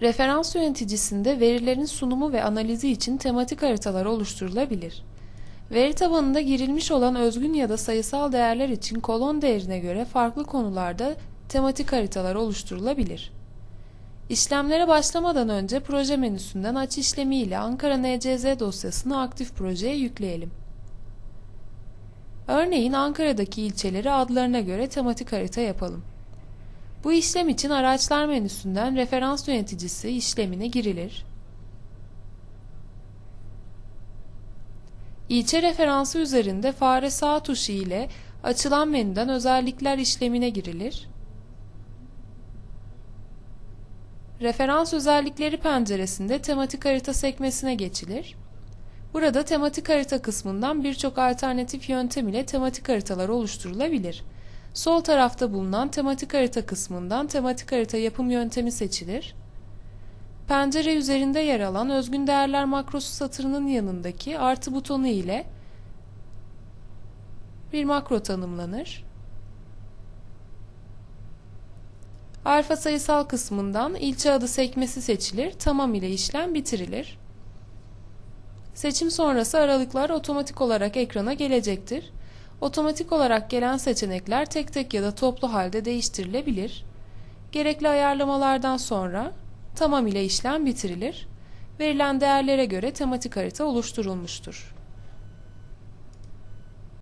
Referans yöneticisinde verilerin sunumu ve analizi için tematik haritalar oluşturulabilir. Veri tabanında girilmiş olan özgün ya da sayısal değerler için kolon değerine göre farklı konularda tematik haritalar oluşturulabilir. İşlemlere başlamadan önce proje menüsünden aç işlemi ile Ankara NCZ dosyasını aktif projeye yükleyelim. Örneğin Ankara'daki ilçeleri adlarına göre tematik harita yapalım. Bu işlem için araçlar menüsünden referans yöneticisi işlemine girilir. İlçe referansı üzerinde fare sağ tuşu ile açılan menüden özellikler işlemine girilir. Referans özellikleri penceresinde tematik harita sekmesine geçilir. Burada tematik harita kısmından birçok alternatif yöntem ile tematik haritalar oluşturulabilir. Sol tarafta bulunan tematik harita kısmından tematik harita yapım yöntemi seçilir. Pencere üzerinde yer alan özgün değerler makrosu satırının yanındaki artı butonu ile bir makro tanımlanır. Alfa sayısal kısmından ilçe adı sekmesi seçilir, tamam ile işlem bitirilir. Seçim sonrası aralıklar otomatik olarak ekrana gelecektir. Otomatik olarak gelen seçenekler tek tek ya da toplu halde değiştirilebilir. Gerekli ayarlamalardan sonra tamam ile işlem bitirilir. Verilen değerlere göre tematik harita oluşturulmuştur.